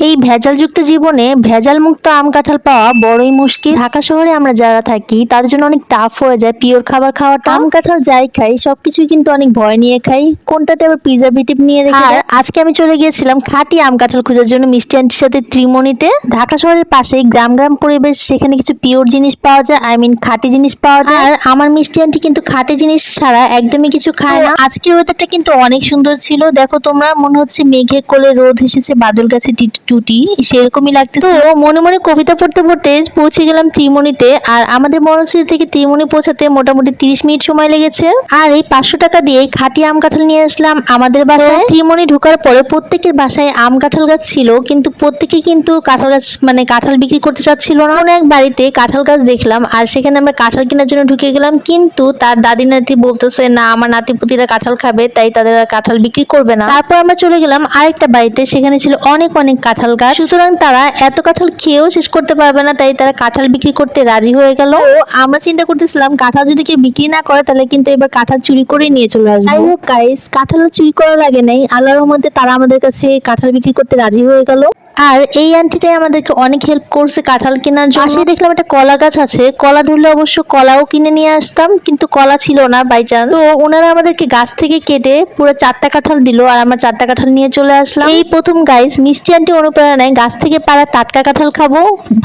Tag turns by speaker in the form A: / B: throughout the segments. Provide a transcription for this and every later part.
A: এই ভেজালযুক্ত জীবনে ভেজাল মুক্ত আম কাঁঠাল পাওয়া বড়ই মুশকিল। ঢাকা শহরে আমরা যারা থাকি তাদের জন্য অনেক টাফ হয়ে যায় পিওর খাবার খাওয়াটা। আম কাঁঠাল যাই খাই সবকিছুই কিন্তু অনেক ভয় নিয়ে খাই। কোনটাতে আবার প্রিজারভেটিভ নিয়ে রেখে আর আজকে আমি চলে গিয়েছিলাম খাঁটি আম কাঁঠাল খোঁজার জন্য মিষ্টি আন্টির সাথে ত্রিমণিতে। ঢাকা শহরের পাশেই গ্রাম গ্রাম পরিবেশ সেখানে কিছু পিওর জিনিস পাওয়া যায় আই মিন খাঁটি জিনিস পাওয়া যায়। আর আমার মিষ্টি আন্টি কিন্তু খাঁটি জিনিস ছাড়া একদমই কিছু খায় না। আজকের ওয়েদারটা কিন্তু অনেক সুন্দর ছিল। দেখো তোমরা মনে হচ্ছে মেঘের কোলে রোদ এসেছে বাদল গাছে টিট- টুটি সেরকমই লাগতেছে। তো মনে মনে কবিতা পড়তে পড়তে পৌঁছে গেলাম ত্রিমণিতে আর আমাদের মরণস্থিতি থেকে ত্রিমণি পৌঁছাতে মোটামুটি তিরিশ মিনিট সময় লেগেছে। আর এই পাঁচশো টাকা দিয়ে খাঁটি আম কাঁঠাল নিয়ে আসলাম আমাদের বাসায়। ত্রিমণি ঢোকার পরে প্রত্যেকের বাসায় আম কাঁঠাল গাছ ছিল কিন্তু প্রত্যেকে কিন্তু কাঁঠাল গাছ মানে কাঁঠাল বিক্রি করতে চাচ্ছিল না। কোনো এক বাড়িতে কাঁঠাল গাছ দেখলাম আর সেখানে আমরা কাঁঠাল কেনার জন্য ঢুকে গেলাম কিন্তু তার দাদি নাতি বলতেছে না আমার নাতিপুতিরা কাঁঠাল খাবে তাই তাদের কাঁঠাল বিক্রি করবে না। তারপর আমরা চলে গেলাম আরেকটা বাড়িতে সেখানে ছিল অনেক অনেক কাঁঠাল গাছ। সুতরাং তারা এত কাঁঠাল খেয়েও শেষ করতে পারবে না তাই তারা কাঁঠাল বিক্রি করতে রাজি হয়ে গেল। ও আমরা চিন্তা করতেছিলাম কাঁঠাল যদি কেউ বিক্রি না করে তাহলে কিন্তু এবার কাঁঠাল চুরি করে নিয়ে চলে আসবে। যাই হোক গাইস কাঁঠাল চুরি করা লাগে নাই আল্লাহর মধ্যে তারা আমাদের কাছে কাঁঠাল বিক্রি করতে রাজি হয়ে গেল। আর এই আন্টিটাই আমাদেরকে অনেক হেল্প করছে কাঁঠাল কেনার জন্য। পাশেই দেখলাম একটা কলা গাছ আছে কলা ধরলে অবশ্য কলাও কিনে নিয়ে আসতাম কিন্তু কলা ছিল না বাই চান্স তো ওনারা আমাদেরকে গাছ থেকে কেটে পুরো চারটা কাঁঠাল দিল আর আমরা চারটা কাঁঠাল নিয়ে চলে আসলাম। এই প্রথম গাইস মিষ্টি আন্টি অনুপ্রেরণায় গাছ থেকে পাড়া টাটকা কাঁঠাল খাব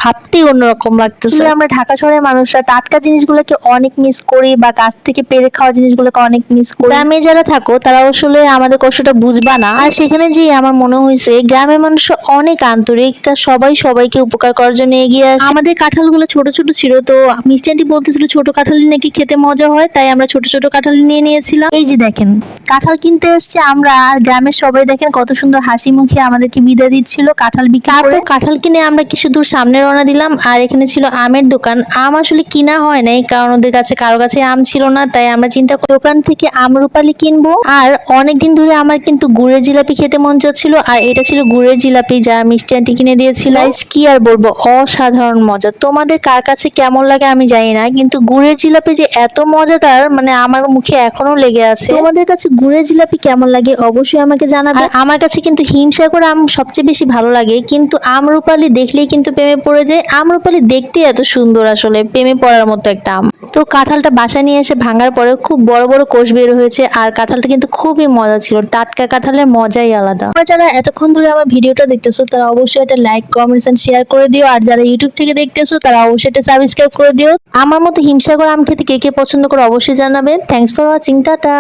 A: ভাবতেই অন্যরকম লাগতেছে। আসলে আমরা ঢাকা শহরের মানুষরা টাটকা জিনিসগুলোকে অনেক মিস করি বা গাছ থেকে পেরে খাওয়া জিনিসগুলোকে অনেক মিস করি। গ্রামে যারা থাকো তারা আসলে আমাদের কষ্টটা বুঝবা না। আর সেখানে যে আমার মনে হয়েছে গ্রামের মানুষ অনেক আন্তরিক তা সবাই সবাইকে উপকার করার জন্য এগিয়ে আসে। আমাদের কাঁঠালগুলো ছোট ছোট ছিল, তো মিষ্টি আন্টি বলতেছিল ছোট কাঁঠালি নাকি খেতে মজা হয়, তাই আমরা ছোট ছোট কাঁঠাল নিয়ে নিয়েছিলাম। এই যে দেখেন, কাঁঠাল কিনতে এসছে আমরা, আর গ্রামের সবাই দেখেন কত সুন্দর হাসি মুখে আমাদেরকে বিদায় দিচ্ছিল কাঁঠাল বিক্রি করে। কাঁঠাল কিনে আমরা কিছু দূর সামনে রওনা দিলাম, আর এখানে ছিল আমের দোকান। আম আসলে কিনা হয় নাই, কারণ ওদের কাছে কারও কাছে আম ছিল না, তাই আমরা চিন্তা দোকান থেকে আম রূপালি কিনবো। আর অনেকদিন ধরে আমার কিন্তু গুড়ের জিলাপি খেতে মন চাচ্ছিল, আর এটা ছিল গুড়ের জিলাপি, যা মিষ্টি আন্টি কিনে দিয়েছিল। কি আর বলব? অসাধারণ মজা। তোমাদের কার কাছে কেমন লাগে আমি জানি না কিন্তু গুড়ের জিলাপি যে এত মজাদার মানে আমার মুখে এখনও লেগে আছে। তোমাদের কাছে গুড়ের জিলাপি কেমন লাগে অবশ্যই আমাকে জানাবে। আমার কাছে কিন্তু হিমসাগর আম সবচেয়ে বেশি ভালো লাগে কিন্তু আমরুপালি দেখলেই কিন্তু প্রেমে পড়ে যায়। আমরুপালি দেখতে এত সুন্দর আসলে প্রেমে পড়ার মতো একটা আম। তো কাঁঠালটা বাসায় নিয়ে এসে ভাঙার পরে খুব বড় বড় কোষ বের হয়েছে আর কাঁঠালটা কিন্তু খুবই মজা ছিল। টাটকা কাঁঠালের মজাই আলাদা। যারা এতক্ষণ ধরে আমার ভিডিওটা দেখতেছো তারা অবশ্যই একটা লাইক কমেন্টস এন্ড শেয়ার করে দিও। আর যারা ইউটিউব থেকে দেখতেছো তারা অবশ্যই এটা সাবস্ক্রাইব করে দিও। আমার মতো হিমসাগর আম খেতে কে কে পছন্দ করে অবশ্যই জানাবেন। Thanks for watching tata!